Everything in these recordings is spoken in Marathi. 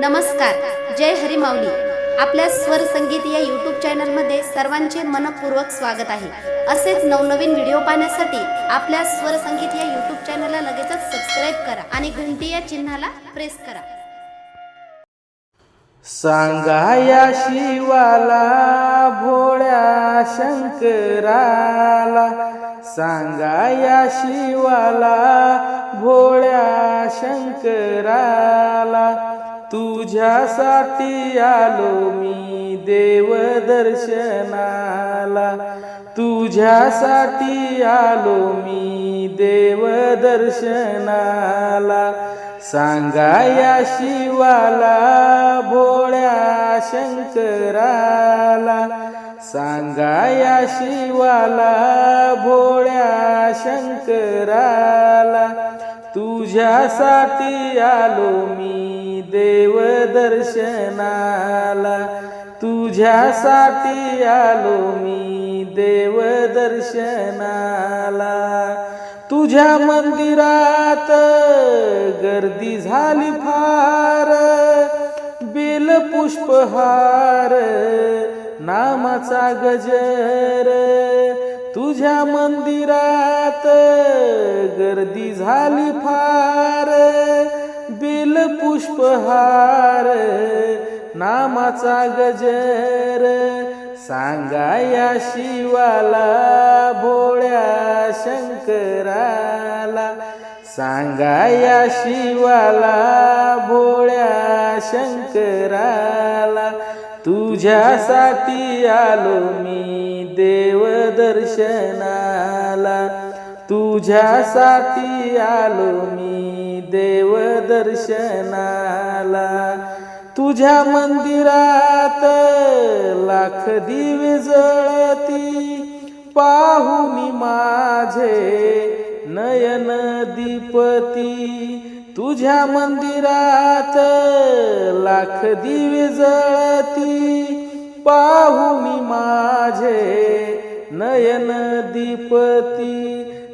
नमस्कार जय हरी आपल्या स्वर संगीत या यूट्यूब चॅनलमध्ये सर्वांचे मनपूर्वक स्वागत आहे. असेच नवनवीन व्हिडिओ पाहण्यासाठी आपल्या स्वर संगीत या यूट्यूब चॅनलला लगेचच सबस्क्राईब करा आणि घंटी या चिन्हाला प्रेस करा. सांगा या शिवाला भोळ्या शंकराला. सांगा या शिवाला भोळ्या शंकराला. तुझ्यासाठी आलो मी देव दर्शनाला. तुझ्यासाठी आलो मी देव दर्शनाला. सांगा या शिवाला भोळ्या शंकराला. सांगा या शिवाला भोळ्या शंकराला. तुझ्यासाठी आलो मी देव दर्शनाला. तुझ्यासाठी आलो मी देव दर्शनाला. तुझ्या मंदिरात गर्दी झाली फार. बेल पुष्पहार नामाचा गजर. तुझ्या मंदिरात गर्दी झाली फार. बिल पुष्पहार नामाचा गजर. सांगा या शिवाला भोळ्या शंकराला. सांगा या शिवाला भोळ्या शंकराला. तुझ्यासाठी आलो मी देवदर्शना तुझ्यासाठी आलो मी देव दर्शनाला. तुझ्या मंदिरात लाख दिवे जळती. पाहुनी माझे नयन दीपती. तुझ्या मंदिरात लाख दिवे जळती. पाहुनी माझे नयन दीपती.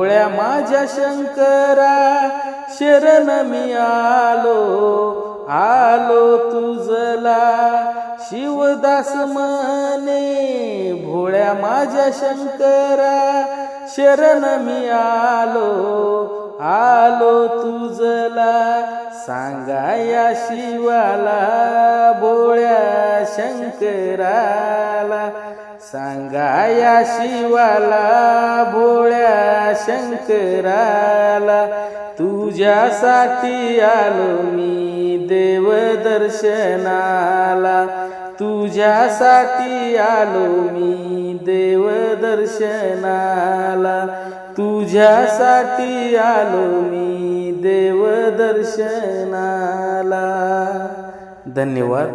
भोळ्या माझ्या शंकरा शरण मी आलो आलो तुझला. शिवदास मने भोळ्या माझ्या शंकरा शरण मी आलो आलो तुझला. सांगा या शिवाला भोळ्या शंकराला सांगा या शिवाला भोळ्या शंकराला तुझ्यासाठी आलो मी देव दर्शनाला तुझ्यासाठी आलो मी देव दर्शनाला तुझ्यासाठी आलो मी देव दर्शनाला धन्यवाद.